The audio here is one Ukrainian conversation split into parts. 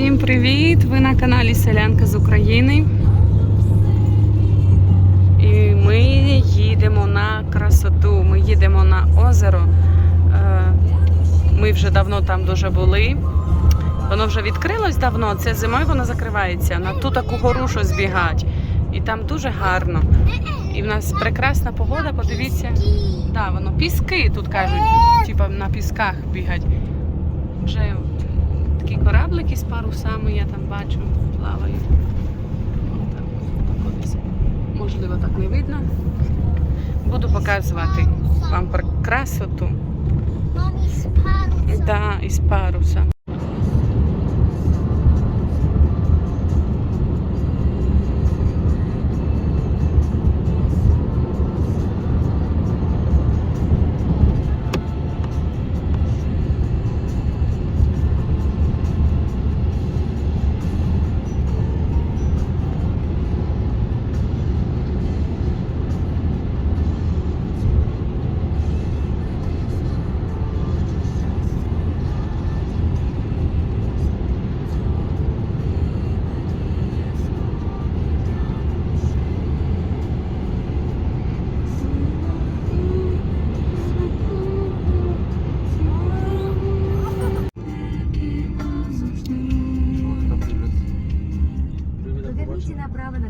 Всім привіт! Ви на каналі Селянка з України. І ми їдемо на красоту. Ми їдемо на озеро. Е, Ми вже давно там дуже були. Воно вже відкрилось давно. Це зимою воно закривається. На ту таку гору що збігать. І там дуже гарно. І в нас прекрасна погода. Подивіться. Да, воно піски тут кажуть, типа на пісках бігать. Вже такі кораблики з парусами я там бачу, плавають. Там. Можливо, так не видно. Буду показувати вам про красоту. Mommy spans. Да, із паруса.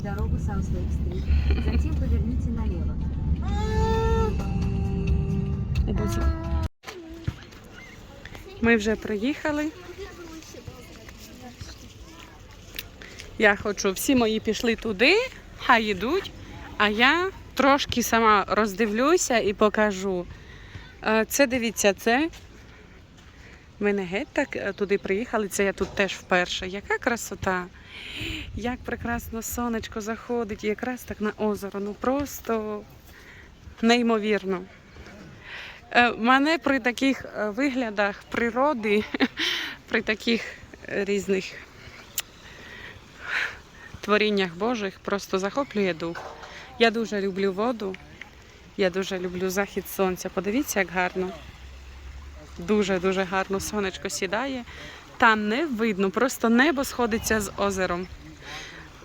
Дорогу Саутслейк-стрит. Затем поверните налево. Ми вже приїхали. Я хочу, всі мої пішли туди, хай йдуть, а я трошки сама роздивлюся і покажу. Е, Це дивіться, це. Ми не геть так е, туди приїхали, це я тут теж вперше. Яка красота! Як прекрасно сонечко заходить, якраз так на озеро. Ну просто неймовірно. Е, Мене при таких е, виглядах природи, при таких різних творіннях Божих просто захоплює дух. Я дуже люблю воду, я дуже люблю захід сонця. Подивіться, як гарно. Дуже-дуже гарно сонечко сідає. Там не видно, просто небо сходиться з озером,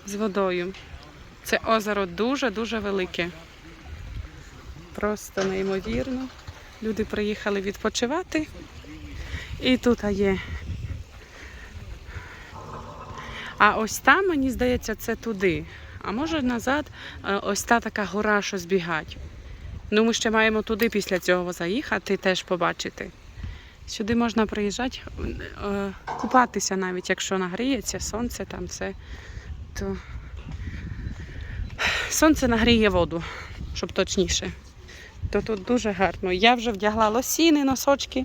з водою. Це озеро дуже-дуже велике. Просто неймовірно. Люди приїхали відпочивати. І тут є. А ось там, мені здається, це туди. А може назад е, ось та така гора, що збігать. Ну, ми ще маємо туди після цього заїхати, теж побачити. Сюди можна приїжджати, е, купатися навіть, якщо нагріється, сонце там все, то сонце нагріє воду, щоб точніше. То тут дуже гарно. Я вже вдягла лосіни, носочки,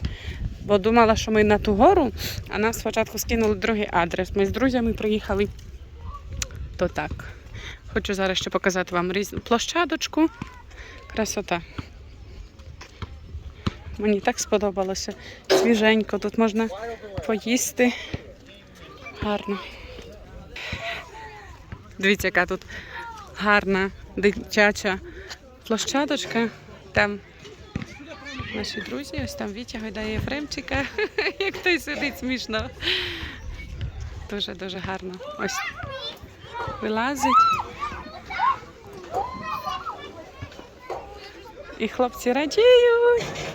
бо думала, що ми на ту гору, а нас спочатку скинули другий адрес. Ми з друзями приїхали. То так. Хочу зараз ще показати вам різну площадочку. Красота. Мені так сподобалося. Свіженько, тут можна поїсти. Гарно. Дивіться, яка тут гарна дитяча площадочка. Там наші друзі, ось там Вітя гойдає Єфремчика, як той сидить смішно. Дуже-дуже гарно. Ось вилазить. І хлопці радіють.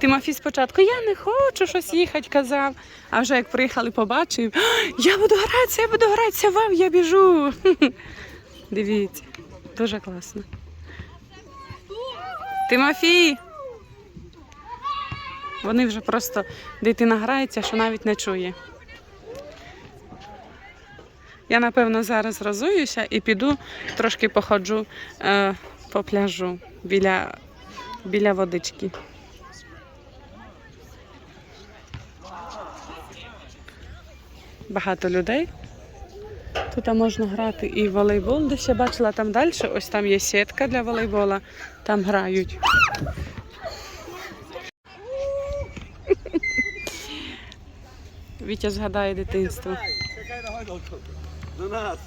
Тимофій спочатку я не хочу щось їхати, казав. А вже як приїхали, побачив, я буду гратися, я буду гратися, вам я біжу. Дивіться, дуже класно. Тимофій. Вони вже просто дитина грається, що навіть не чує. Я, напевно, зараз розуюся і піду трошки походжу е, по пляжу біля, біля водички. Багато людей. Тут можна грати і в волейбол, десь я бачила там далі. Ось там є сітка для волейбола, там грають. Вітя згадає дитинство. До нас.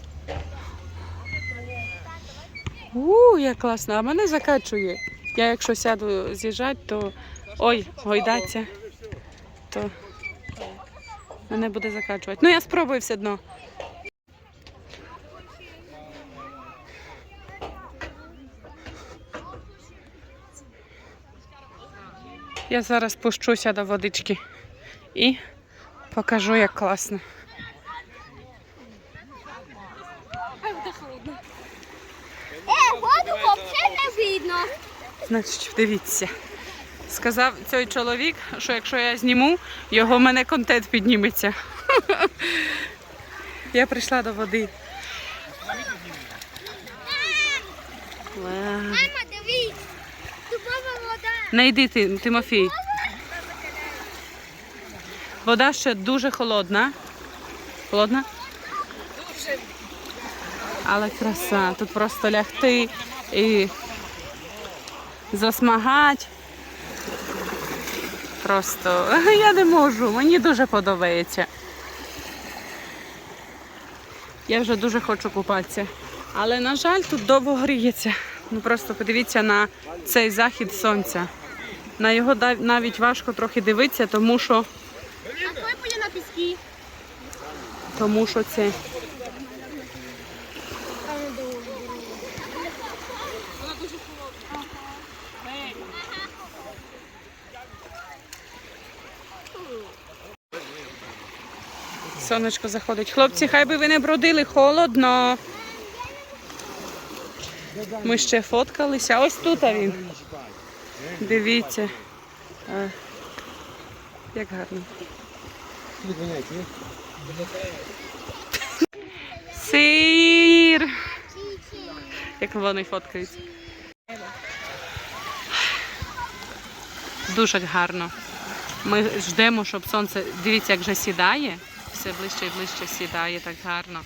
У, як класно, а мене закачує. Я якщо сяду з'їжджати, то ой, гойдаться, то Мене буде закачувати. Ну, я спробую все одно. Я зараз спущуся до водички і покажу, як класно. Е, воду взагалі не видно. Значить, дивіться. Сказав цей чоловік, що якщо я зніму, його в мене контент підніметься. Я прийшла до води. Мама, дивись. Дубова вода. Не йди ти, Тимофій. Вода ще дуже холодна. Холодна? Дуже. Але краса. Тут просто лягти і засмагати. Просто я не можу, мені дуже подобається. Я вже дуже хочу купатися. Але, на жаль, тут довго гріється. Ну просто подивіться на цей захід сонця. На його навіть важко трохи дивитися, тому що, А коли поїде на піски? тому що це. Сонечко заходить. Хлопці, хай би ви не бродили, холодно. Ми ще фоткалися. Ось тут він. Дивіться. Як гарно. Сир! Як вони фоткаються. Дуже гарно. Ми ждемо, щоб сонце. Дивіться, як вже сідає. Все ближче і ближче сідає так гарно.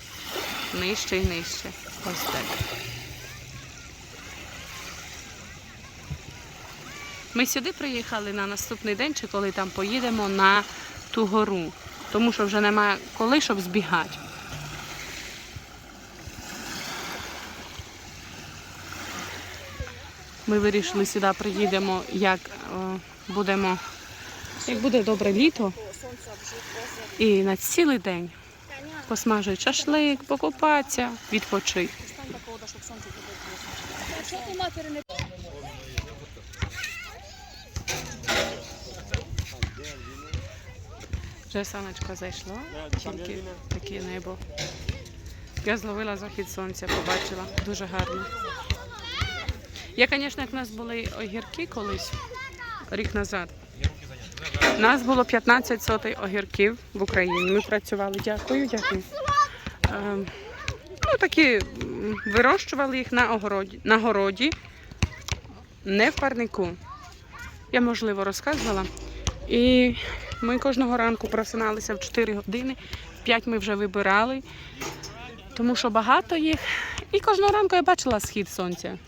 Нижче і нижче. Ось так. Ми сюди приїхали на наступний день, чи коли там поїдемо на ту гору. Тому що вже немає коли, щоб збігати. Ми вирішили сюди приїдемо, як е, будемо, як буде добре літо. І на цілий день посмажити шашлик, покупатися, відпочити. Вже сонечко зайшло, тільки таке небо. Я зловила захід сонця, побачила. Дуже гарно. Я, звісно, як в нас були огірки колись, рік назад. У нас було 15 сотей огірків в Україні. Ми працювали. Дякую, дякую. Ем, ну, такі вирощували їх на огороді, на городі, не в парнику. Я, можливо, розказувала. І ми кожного ранку просиналися в 4 години, в 5 ми вже вибирали, тому що багато їх. І кожного ранку я бачила схід сонця.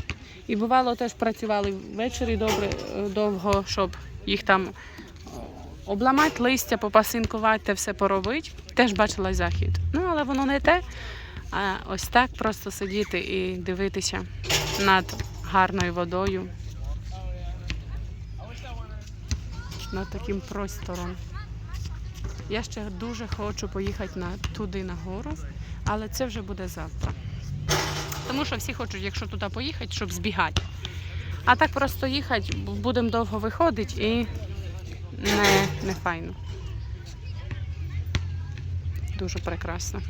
І бувало, теж працювали ввечері добре, е, довго, щоб їх там обламати листя, попасинкувати, те все поробити. Теж бачила захід. Ну, але воно не те. А ось так просто сидіти і дивитися над гарною водою. Над таким простором. Я ще дуже хочу поїхати на, туди на гору, але це вже буде завтра. Тому що всі хочуть, якщо туди поїхати, щоб збігати. А так просто їхати, будемо довго виходити і не, не файно. Дуже прекрасно.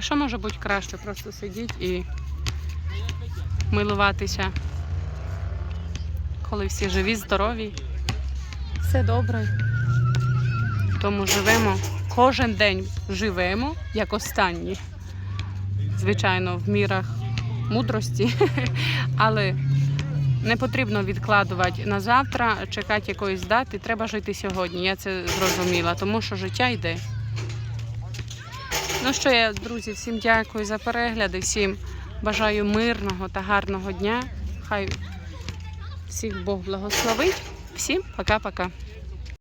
Що може бути краще? Просто сидіти і милуватися, коли всі живі, здорові, все добре. Тому живемо кожен день живемо як останні. Звичайно, в мірах мудрості, але не потрібно відкладувати на завтра, чекати якоїсь дати. Треба жити сьогодні. Я це зрозуміла, тому що життя йде. Ну що я, друзі, всім дякую за перегляди, всім бажаю мирного та гарного дня. Хай всіх Бог благословить. Всім пока-пока.